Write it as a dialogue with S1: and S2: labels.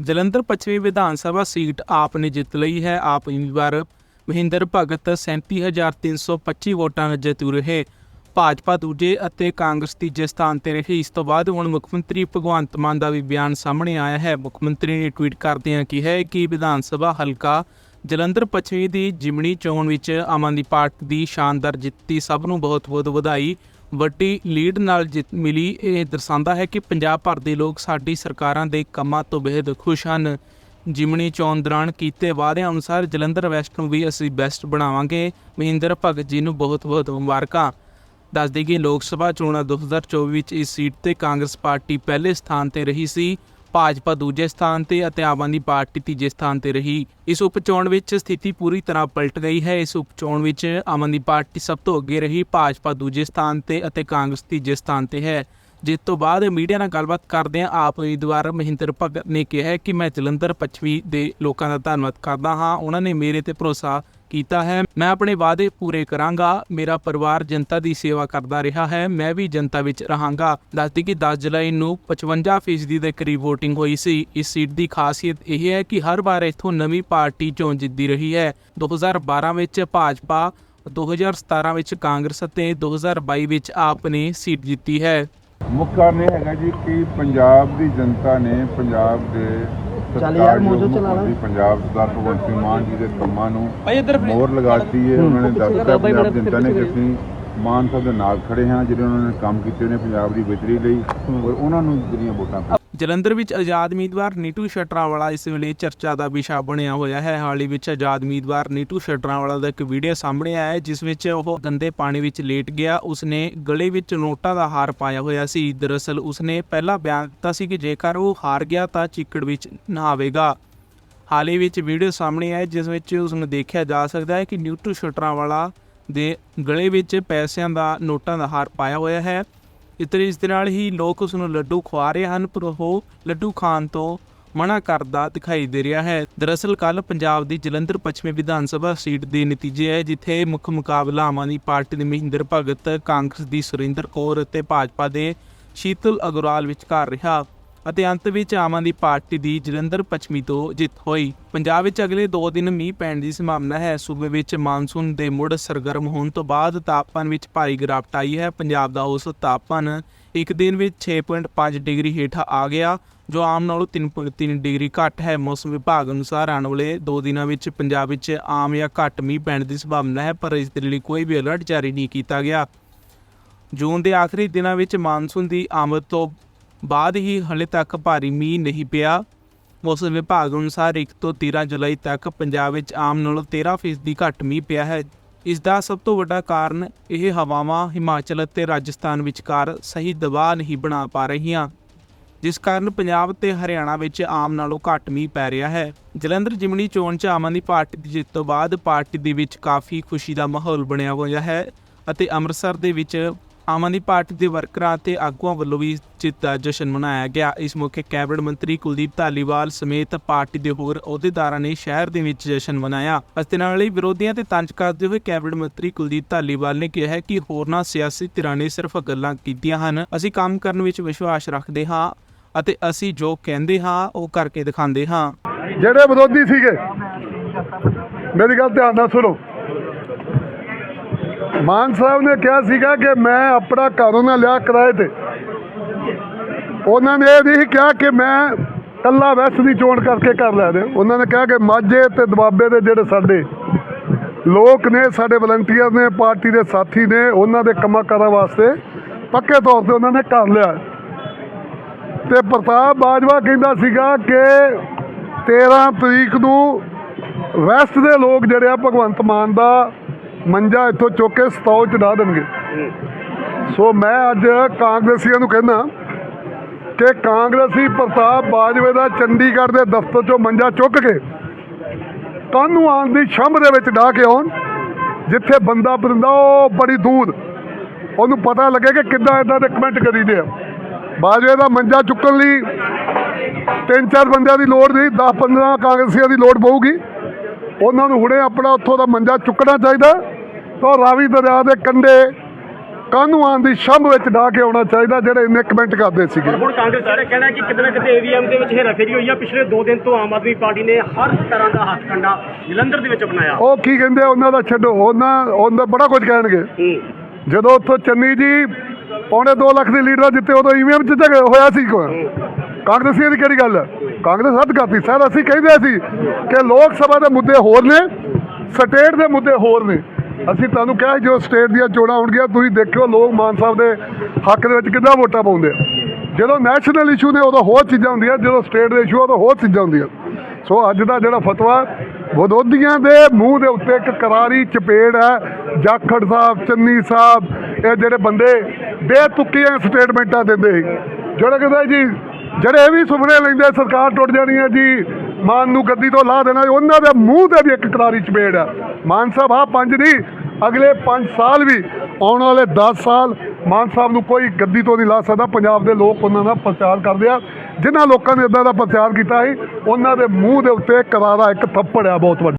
S1: ਜਲੰਧਰ ਪੱਛਮੀ ਵਿਧਾਨ ਸਭਾ ਸੀਟ ਆਪ ਨੇ ਜਿੱਤ ਲਈ ਹੈ। ਆਪ ਉਮੀਦਵਾਰ ਮਹਿੰਦਰ ਭਗਤ 37325 ਵੋਟਾਂ ਨਾਲ ਜਿੱਤ ਰਹੇ। ਭਾਜਪਾ ਦੂਜੇ ਅਤੇ ਕਾਂਗਰਸ ਤੀਜੇ ਸਥਾਨ ਤੇ ਰਹੀ। ਇਸ ਤੋਂ ਬਾਅਦ ਹੁਣ ਮੁੱਖ ਮੰਤਰੀ ਭਗਵੰਤ ਮਾਨ ਦਾ ਵੀ ਬਿਆਨ ਸਾਹਮਣੇ ਆਇਆ ਹੈ। ਮੁੱਖ ਮੰਤਰੀ ਨੇ ਟਵੀਟ ਕਰਦਿਆਂ ਕਿਹਾ ਹੈ ਕਿ ਵਿਧਾਨ ਸਭਾ ਹਲਕਾ ਜਲੰਧਰ ਪੱਛਮੀ ਦੀ ਜਿਮਣੀ ਚੋਣ ਵਿੱਚ ਆਮ ਆਦਮੀ ਪਾਰਟੀ ਦੀ ਸ਼ਾਨਦਾਰ ਜਿੱਤੀ ਸਭ ਨੂੰ ਬਹੁਤ-ਬਹੁਤ ਵਧਾਈ। ਵੱਡੀ ਲੀਡ ਨਾਲ ਜਿੱਤ ਮਿਲੀ, ਇਹ ਦਰਸਾਉਂਦਾ ਹੈ ਕਿ ਪੰਜਾਬ ਭਰ ਦੇ ਲੋਕ ਸਾਡੀ ਸਰਕਾਰਾਂ ਦੇ ਕੰਮਾਂ ਤੋਂ ਬੇਹੱਦ ਖੁਸ਼ ਹਨ। ਜਿਮਣੀ ਚੋਣ ਦੌਰਾਨ ਕੀਤੇ ਵਾਅਦਿਆਂ ਅਨੁਸਾਰ ਜਲੰਧਰ ਵੈਸਟ ਨੂੰ ਵੀ ਅਸੀਂ ਬੈਸਟ ਬਣਾਵਾਂਗੇ। ਮਹਿੰਦਰ ਭਗਤ ਜੀ ਨੂੰ ਬਹੁਤ-ਬਹੁਤ ਮੁਬਾਰਕਾਂ। ਦੱਸ ਦੇਈਏ ਕਿ ਲੋਕ ਸਭਾ ਚੋਣਾਂ 2024 ਵਿੱਚ ਇਸ ਸੀਟ ਤੇ ਕਾਂਗਰਸ ਪਾਰਟੀ ਪਹਿਲੇ ਸਥਾਨ ਤੇ ਰਹੀ ਸੀ। ਭਾਜਪਾ ਦੂਜੇ ਸਥਾਨ ਤੇ ਅਤੇ ਆਮ ਆਦਮੀ ਪਾਰਟੀ ਤੀਜੇ ਸਥਾਨ ਤੇ ਰਹੀ। ਇਸ ਉਪਚੋਣ ਵਿੱਚ ਸਥਿਤੀ ਪੂਰੀ ਤਰ੍ਹਾਂ ਪਲਟ ਗਈ ਹੈ। ਇਸ ਉਪਚੋਣ ਵਿੱਚ ਆਮ ਆਦਮੀ ਪਾਰਟੀ ਸਭ ਤੋਂ ਅੱਗੇ ਰਹੀ, ਭਾਜਪਾ ਦੂਜੇ ਸਥਾਨ ਤੇ ਅਤੇ ਕਾਂਗਰਸ ਤੀਜੇ ਸਥਾਨ ਤੇ ਹੈ। ਜਿਸ ਤੋਂ ਬਾਅਦ ਮੀਡੀਆ ਨਾਲ ਗੱਲਬਾਤ ਕਰਦਿਆਂ ਆਪ ਉਮੀਦਵਾਰ ਮਹਿੰਦਰ ਭਗਤ ਨੇ ਕਿਹਾ ਕਿ ਮੈਂ ਜਲੰਧਰ, ਪੱਛਮੀ ਦੇ ਲੋਕਾਂ ਦਾ ਧੰਨਵਾਦ ਕਰਦਾ ਹਾਂ। ਉਹਨਾਂ ਨੇ ਮੇਰੇ ਤੇ ਭਰੋਸਾ ਕੀਤਾ ਹੈ। ਮੈਂ ਆਪਣੇ ਵਾਅਦੇ ਪੂਰੇ ਕਰਾਂਗਾ। ਮੇਰਾ ਪਰਿਵਾਰ ਜਨਤਾ ਦੀ ਸੇਵਾ ਕਰਦਾ ਰਿਹਾ ਹੈ। ਮੈਂ ਵੀ ਜਨਤਾ ਵਿੱਚ ਰਹਾਂਗਾ। ਦੱਸਦੀ ਕਿ 10 ਜੁਲਾਈ ਨੂੰ 55% ਦੇ ਕਰੀਬ VOTING ਹੋਈ ਸੀ। ਇਸ ਸੀਟ ਦੀ ਖਾਸੀਅਤ ਇਹ ਹੈ ਕਿ ਹਰ ਵਾਰ ਇੱਥੋਂ ਨਵੀਂ ਪਾਰਟੀ ਚੋਣ ਜਿੱਤਦੀ ਰਹੀ ਹੈ। 2012 ਵਿੱਚ ਭਾਜਪਾ 2017 ਵਿੱਚ ਕਾਂਗਰਸ ਅਤੇ 2022 ਵਿੱਚ ਆਪ ਨੇ ਸੀਟ ਜਿੱਤੀ ਹੈ।
S2: ਮੁੱਖ ਕਾਰਨ ਇਹ ਹੈਗਾ ਜੀ ਕਿ ਪੰਜਾਬ ਦੀ ਜਨਤਾ ਨੇ ਪੰਜਾਬ ਦੇ
S3: ਚੱਲ ਯਾਰ, ਮੋਜੋ
S2: ਸਤਿਕਾਰਯੋਗ
S3: ਚਲਾ ਲਾ।
S2: ਮੁੱਖ ਮੰਤਰੀ ਪੰਜਾਬ ਸਰਦਾਰ ਭਗਵੰਤ ਸਿੰਘ ਮਾਨ ਜੀ ਦੇ ਕੰਮਾਂ ਨੂੰ
S1: ਭਾਈ ਇੱਧਰ
S2: ਮੋਹਰ ਲਗਾਤੀ ਹੈ ਉਹਨਾਂ ਨੇ ਦੱਸਤਾ
S3: ਬਾਈ
S2: ਪੰਜਾਬ
S3: ਬੜਾ
S2: ਜਨਤਾ ਨੇ ਕਿ ਅਸੀਂ ਮਾਨ ਸਾਹਿਬ ਦੇ ਨਾਲ ਖੜੇ ਹਾਂ ਜਿਹੜੇ ਉਹਨਾਂ ਨੇ ਕੰਮ ਕੀਤੇ ਨੇ ਪੰਜਾਬ ਦੀ ਬਿਹਤਰੀ ਲਈ ਔਰ ਉਹਨਾਂ ਨੂੰ ਜਿਹੜੀਆਂ ਵੋਟਾਂ ਪਾਈਆਂ।
S1: ਜਲੰਧਰ ਵਿੱਚ ਆਜ਼ਾਦ ਉਮੀਦਵਾਰ ਨੀਟੂ ਸ਼ਟਰਾਵਾਲਾ ਇਸ ਵੇਲੇ ਚਰਚਾ ਦਾ ਵਿਸ਼ਾ ਬਣਿਆ ਹੋਇਆ ਹੈ। ਹਾਲ ਹੀ ਵਿੱਚ ਆਜ਼ਾਦ ਉਮੀਦਵਾਰ ਨੀਟੂ ਸ਼ਟਰਾਵਾਲਾ ਦਾ ਇੱਕ ਵੀਡੀਓ ਸਾਹਮਣੇ ਆਇਆ ਹੈ, ਜਿਸ ਵਿੱਚ ਉਹ ਗੰਦੇ ਪਾਣੀ ਵਿੱਚ ਲੇਟ ਗਿਆ। ਉਸਨੇ ਗਲੇ ਵਿੱਚ ਨੋਟਾਂ ਦਾ ਹਾਰ ਪਾਇਆ ਹੋਇਆ ਸੀ। ਦਰਅਸਲ ਉਸਨੇ ਪਹਿਲਾਂ ਬਿਆਨ ਦਿੱਤਾ ਸੀ ਕਿ ਜੇਕਰ ਉਹ ਹਾਰ ਗਿਆ ਤਾਂ ਚਿੱਕੜ ਵਿੱਚ ਨਹਾਵੇਗਾ ਹਾਲ ਹੀ ਵਿੱਚ ਵੀਡੀਓ ਸਾਹਮਣੇ ਆਇਆ ਜਿਸ ਵਿੱਚ ਉਸ ਨੂੰ ਦੇਖਿਆ ਜਾ ਸਕਦਾ ਹੈ ਕਿ ਨੀਟੂ ਸ਼ਟਰਾਵਾਲਾ ਦੇ ਗਲੇ ਵਿੱਚ ਪੈਸਿਆਂ ਦਾ, ਨੋਟਾਂ ਦਾ ਹਾਰ ਪਾਇਆ ਹੋਇਆ ਹੈ। ਇਸ ਤਰ੍ਹਾਂ ਇਸ ਦੇ ਨਾਲ ਹੀ ਲੋਕ ਉਸ ਨੂੰ ਲੱਡੂ ਖਵਾ ਰਹੇ ਹਨ, ਪਰ ਉਹ ਲੱਡੂ ਖਾਣ ਤੋਂ ਮਨਾ ਕਰਦਾ ਦਿਖਾਈ ਦੇ ਰਿਹਾ ਹੈ। ਦਰਅਸਲ ਕੱਲ ਪੰਜਾਬ ਦੀ ਜਲੰਧਰ ਪੱਛਮੀ ਵਿਧਾਨ ਸਭਾ ਸੀਟ ਦੇ ਨਤੀਜੇ ਹੈ, ਜਿੱਥੇ ਮੁੱਖ ਮੁਕਾਬਲਾ ਆਮ ਆਦਮੀ ਪਾਰਟੀ ਦੇ ਮਹਿੰਦਰ ਭਗਤ, ਕਾਂਗਰਸ ਦੀ ਸੁਰਿੰਦਰ ਕੌਰ ਅਤੇ ਭਾਜਪਾ ਦੇ ਸ਼ੀਤਲ ਅਗਰਵਾਲ ਵਿਚਕਾਰ ਰਿਹਾ। ਅਤੇ ਅੰਤ ਵਿੱਚ ਆਮ ਆਦਮੀ ਪਾਰਟੀ ਦੀ ਜਲੰਧਰ ਪੱਛਮੀ ਤੋਂ ਜਿੱਤ ਹੋਈ। ਪੰਜਾਬ ਵਿੱਚ ਅਗਲੇ 2 ਦਿਨ ਮੀਂਹ ਪੈਣ ਦੀ ਸੰਭਾਵਨਾ ਹੈ। ਸੂਬੇ ਵਿੱਚ ਮਾਨਸੂਨ ਦੇ ਮੁੜ ਸਰਗਰਮ ਹੋਣ ਤੋਂ ਬਾਅਦ ਤਾਪਮਾਨ ਵਿੱਚ ਭਾਰੀ ਗਿਰਾਵਟ ਆਈ ਹੈ। ਪੰਜਾਬ ਦਾ ਔਸਤ ਤਾਪਮਾਨ ਇੱਕ ਦਿਨ ਵਿੱਚ 6.5 ਡਿਗਰੀ ਹੇਠਾਂ ਆ ਗਿਆ, ਜੋ ਆਮ ਨਾਲੋਂ 3.3 ਡਿਗਰੀ ਘੱਟ ਹੈ। ਮੌਸਮ ਵਿਭਾਗ ਅਨੁਸਾਰ ਆਉਣ ਵਾਲੇ 2 ਦਿਨਾਂ ਵਿੱਚ ਪੰਜਾਬ ਵਿੱਚ ਆਮ ਜਾਂ ਘੱਟ ਮੀਂਹ ਪੈਣ ਦੀ ਸੰਭਾਵਨਾ ਹੈ, ਪਰ ਇਸ ਦੇ ਲਈ ਕੋਈ ਵੀ ਅਲਰਟ ਜਾਰੀ ਨਹੀਂ ਕੀਤਾ ਗਿਆ। ਜੂਨ ਦੇ ਆਖਰੀ ਦਿਨਾਂ ਵਿੱਚ ਮਾਨਸੂਨ ਦੀ ਆਮਦ ਤੋਂ ਬਾਅਦ ਹੀ ਹਲੇ ਤੱਕ ਭਾਰੀ ਮੀਂਹ ਨਹੀਂ ਪਿਆ। ਮੌਸਮ ਵਿਭਾਗ ਅਨੁਸਾਰ 1 ਤੋਂ 13 ਜੁਲਾਈ ਤੱਕ ਪੰਜਾਬ ਵਿੱਚ ਆਮ ਨਾਲੋਂ 13% ਘੱਟ ਮੀਂਹ ਪਿਆ ਹੈ। ਇਸ ਦਾ ਸਭ ਤੋਂ ਵੱਡਾ ਕਾਰਨ ਇਹ ਹਵਾਵਾਂ ਹਿਮਾਚਲ ਅਤੇ ਰਾਜਸਥਾਨ ਵਿਚਕਾਰ ਸਹੀ ਦਬਾਅ ਨਹੀਂ ਬਣਾ ਪਾ ਰਹੀਆਂ, ਜਿਸ ਕਾਰਨ ਪੰਜਾਬ ਤੇ ਹਰਿਆਣਾ ਵਿੱਚ ਆਮ ਨਾਲੋਂ ਘੱਟ ਮੀਂਹ ਪੈ ਰਿਹਾ ਹੈ। ਜਲੰਧਰ ਜਿਮਣੀ ਚੋਣ 'ਚ ਆਮ ਆਦਮੀ ਪਾਰਟੀ ਦੀ ਜਿੱਤ ਤੋਂ ਬਾਅਦ ਪਾਰਟੀ ਦੇ ਵਿੱਚ ਕਾਫੀ ਖੁਸ਼ੀ ਦਾ ਮਾਹੌਲ ਬਣਿਆ ਹੋਇਆ ਹੈ ਅਤੇ ਅੰਮ੍ਰਿਤਸਰ ਦੇ ਵਿੱਚ ਆਮ ਆਦਮੀ ਪਾਰਟੀ ਦੇ ਵਰਕਰਾਂ ਅਤੇ ਆਗੂਆਂ ਵੱਲੋਂ ਵੀ ਜਿੱਤ ਦਾ ਜਸ਼ਨ ਮਨਾਇਆ ਗਿਆ। ਇਸ ਮੌਕੇ ਕੈਬਨਿਟ ਮੰਤਰੀ ਕੁਲਦੀਪ ਧਾਲੀਵਾਲ ਸਮੇਤ ਪਾਰਟੀ ਦੇ ਹੋਰ ਅਹੁਦੇਦਾਰਾਂ ਨੇ ਸ਼ਹਿਰ ਦੇ ਵਿੱਚ ਜਸ਼ਨ ਮਨਾਇਆ। ਇਸ ਨਾਲ ਹੀ ਵਿਰੋਧੀਆਂ ਤੇ ਤੰਜ ਕਰਦੇ ਹੋਏ ਕੈਬਨਿਟ ਮੰਤਰੀ ਕੁਲਦੀਪ ਧਾਲੀਵਾਲ ਨੇ ਕਿਹਾ ਕਿ ਹੋਰਨਾਂ ਸਿਆਸੀ ਧਿਰਾਂ ਨੇ ਸਿਰਫ ਗੱਲਾਂ ਕੀਤੀਆਂ ਹਨ। ਅਸੀਂ ਕੰਮ ਕਰਨ ਵਿੱਚ ਵਿਸ਼ਵਾਸ ਰੱਖਦੇ ਹਾਂ ਅਤੇ ਅਸੀਂ ਜੋ ਕਹਿੰਦੇ ਹਾਂ, ਉਹ ਕਰਕੇ ਦਿਖਾਉਂਦੇ ਹਾਂ।
S4: ਜਿਹੜੇ ਵਿਰੋਧੀ ਸੀਗੇ, ਮੇਰੀ ਗੱਲ ਧਿਆਨ ਨਾਲ ਸੁਣੋ। ਮਾਨ ਸਾਹਿਬ ਨੇ ਕਿਹਾ ਸੀਗਾ ਕਿ ਮੈਂ ਆਪਣਾ ਘਰ ਉਹਨਾਂ ਲਿਆ ਕਿਰਾਏ ਤੇ। ਉਹਨਾਂ ਨੇ ਇਹ ਨਹੀਂ ਕਿਹਾ ਕਿ ਮੈਂ ਕੱਲਾ ਵੈਸਟ ਦੀ ਚੋਣ ਕਰਕੇ ਕਰ ਲੈ ਦੇ ਉਹਨਾਂ ਨੇ ਕਿਹਾ ਕਿ ਮਾਝੇ ਤੇ ਦਬਾਬੇ ਦੇ ਜਿਹੜੇ ਸਾਡੇ ਲੋਕ ਨੇ, ਸਾਡੇ ਵਲੰਟੀਅਰ ਨੇ, ਪਾਰਟੀ ਦੇ ਸਾਥੀ ਨੇ, ਉਹਨਾਂ ਦੇ ਕੰਮਾਂ ਕਾਰਾਂ ਵਾਸਤੇ ਪੱਕੇ ਤੌਰ ਤੇ ਉਹਨਾਂ ਨੇ ਕਰ ਲਿਆ। ਤੇ ਪ੍ਰਤਾਪ ਬਾਜਵਾ ਕਹਿੰਦਾ ਸੀਗਾ ਕਿ 13 ਤਰੀਕ ਨੂੰ ਵੈਸਟ ਦੇ ਲੋਕ ਜਿਹੜੇ ਆ ਭਗਵੰਤ ਮਾਨ ਦਾ ਮੰਜਾ ਇੱਥੋਂ ਚੁੱਕ ਕੇ ਸਤੌਲ ਚ ਡਾ ਦੇਣਗੇ। ਸੋ ਮੈਂ ਅੱਜ ਕਾਂਗਰਸੀਆਂ ਨੂੰ ਕਹਿੰਦਾ ਕਿ ਕਾਂਗਰਸੀ ਪ੍ਰਤਾਪ ਬਾਜਵੇ ਦਾ ਚੰਡੀਗੜ੍ਹ ਦੇ ਦਫ਼ਤਰ ਚੋਂ ਮੰਜਾ ਚੁੱਕ ਕੇ ਕਾਨੂੰ ਆਉਣ ਦੀ ਛੰਭ ਦੇ ਵਿੱਚ ਡਾ ਕੇ ਆਉਣ, ਜਿੱਥੇ ਬੰਦਾ ਬਰਿੰਦਾ ਉਹ ਬੜੀ ਦੂਰ। ਉਹਨੂੰ ਪਤਾ ਲੱਗੇ ਕਿ ਕਿੱਦਾਂ ਇਦਾਂ ਦੇ ਕਮੈਂਟ ਕਰੀਦੇ ਆ। ਬਾਜਵੇ ਦਾ ਮੰਜਾ ਚੁੱਕਣ ਲਈ ਤਿੰਨ ਚਾਰ ਬੰਦਿਆਂ ਦੀ ਲੋੜ ਨਹੀਂ 10 15 ਕਾਂਗਰਸੀਆਂ ਦੀ ਲੋੜ ਪਊਗੀ। ਉਹਨਾਂ ਨੂੰ ਹੁਣੇ ਆਪਣਾ ਉੱਥੋਂ ਦਾ ਮੰਜਾ ਚੁੱਕਣਾ ਚਾਹੀਦਾ। ਤਾਂ ਰਾਵੀ ਦਰਿਆ ਦੇ ਕੰਢੇ ਆਉਣ ਦੀ ਸ਼ੰਭ ਵਿੱਚ ਡਾ ਕੇ ਆਉਣਾ ਚਾਹੀਦਾ ਜਿਹੜੇ ਇੰਨੇ ਕਮੈਂਟ ਕਰਦੇ ਸੀਗੇ।
S3: ਹੁਣ ਕਾਂਗਰਸ ਦਾ ਕਹਿਣਾ ਕਿ ਕਿਤੇ ਨਾ ਕਿਤੇ ਏਵੀਐਮ ਦੇ ਵਿੱਚ ਹੇਰਾਫੇਰੀ ਹੋਈ ਆ। ਪਿਛਲੇ 2 ਦਿਨ ਤੋਂ ਆਮ ਆਦਮੀ ਪਾਰਟੀ ਨੇ ਹਰ ਤਰ੍ਹਾਂ ਦਾ ਹੱਥਕੰਡਾ ਜਲੰਧਰ ਦੇ ਵਿੱਚ ਅਪਣਾਇਆ।
S4: ਉਹ ਕੀ ਕਹਿੰਦੇ ਉਹਨਾਂ ਦਾ ਛੱਡੋ। ਉਹਨਾਂ ਉਹਨਾਂ ਬੜਾ ਕੁਝ ਕਹਿਣਗੇ। ਜਦੋਂ ਉੱਥੋਂ ਚੰਨੀ ਜੀ ਪੌਣੇ 2 ਲੱਖ ਦੇ ਲੀਡਰ ਜਿੱਤੇ ਉਦੋਂ ਈਵੀਐਮ ਚ ਝਗੜਾ ਹੋਇਆ ਸੀ ਕੋਈ। ਕਾਂਗਰਸੀਆਂ ਦੀ ਕਿਹੜੀ ਗੱਲ ਹੈ ਕਾਂਗਰਸ ਹੱਦ ਕਰਤੀ। ਸਰ ਅਸੀਂ ਕਹਿੰਦੇ ਸੀ ਕਿ ਲੋਕ ਸਭਾ ਦੇ ਮੁੱਦੇ ਹੋਰ ਨੇ ਸਟੇਟ ਦੇ ਮੁੱਦੇ ਹੋਰ ਨੇ। ਅਸੀਂ ਤੁਹਾਨੂੰ ਕਿਹਾ ਸੀ ਜੋ ਸਟੇਟ ਦੀਆਂ ਚੋਣਾਂ ਹੋਣਗੀਆਂ, ਤੁਸੀਂ ਦੇਖਿਓ ਲੋਕ ਮਾਨ ਸਾਹਿਬ ਦੇ ਹੱਕ ਦੇ ਵਿੱਚ ਕਿੱਦਾਂ ਵੋਟਾਂ ਪਾਉਂਦੇ ਆ। ਜਦੋਂ ਨੈਸ਼ਨਲ ਇਸ਼ੂ ਨੇ, ਉਦੋਂ ਹੋਰ ਚੀਜ਼ਾਂ ਹੁੰਦੀਆਂ, ਜਦੋਂ ਸਟੇਟ ਦੇ ਇਸ਼ੂ ਉਦੋਂ ਹੋਰ ਚੀਜ਼ਾਂ ਹੁੰਦੀਆਂ। ਸੋ ਅੱਜ ਦਾ ਜਿਹੜਾ ਫਤਵਾ, ਵਿਰੋਧੀਆਂ ਦੇ ਮੂੰਹ ਦੇ ਉੱਤੇ ਇੱਕ ਕਰਾਰੀ ਚਪੇੜ ਹੈ, ਜਾਖੜ ਸਾਹਿਬ, ਚੰਨੀ ਸਾਹਿਬ, ਇਹ ਜਿਹੜੇ ਬੰਦੇ ਬੇਤੁਕੀਆਂ ਸਟੇਟਮੈਂਟਾਂ ਦਿੰਦੇ ਸੀ। ਜਿਹੜਾ ਕਹਿੰਦੇ ਜੀ, ਜਿਹੜੇ ਇਹ ਵੀ ਸੁਪਨੇ ਲੈਂਦੇ, ਸਰਕਾਰ ਟੁੱਟ ਜਾਣੀ ਹੈ ਜੀ, ਮਾਨ ਨੂੰ ਗੱਦੀ ਤੋਂ ਲਾ ਦੇਣਾ, ਉਹਨਾਂ ਦੇ ਮੂੰਹ ਤੇ ਵੀ ਇੱਕ ਕਰਾਰੀ ਚਪੇੜ ਹੈ। ਮਾਨ ਸਾਹਿਬ ਆ ਪੰਜ ਨਹੀਂ ਅਗਲੇ 5 ਸਾਲ ਵੀ ਆਉਣ ਵਾਲੇ 10 ਸਾਲ ਮਾਨ ਸਾਹਿਬ ਨੂੰ ਕੋਈ ਗੱਦੀ ਤੋਂ ਨਹੀਂ ਲਾ ਸਕਦਾ। ਪੰਜਾਬ ਦੇ ਲੋਕ ਉਹਨਾਂ ਦਾ ਪ੍ਰਚਾਰ ਕਰਦੇ ਆ। ਜਿਨ੍ਹਾਂ ਲੋਕਾਂ ਨੇ ਇਦਾਂ ਦਾ ਪ੍ਰਚਾਰ ਕੀਤਾ ਸੀ, ਉਹਨਾਂ ਦੇ ਮੂੰਹ ਦੇ ਉੱਤੇ ਕਰਾਰਾ ਇੱਕ ਥੱਪੜ ਆ, ਬਹੁਤ ਵੱਡਾ।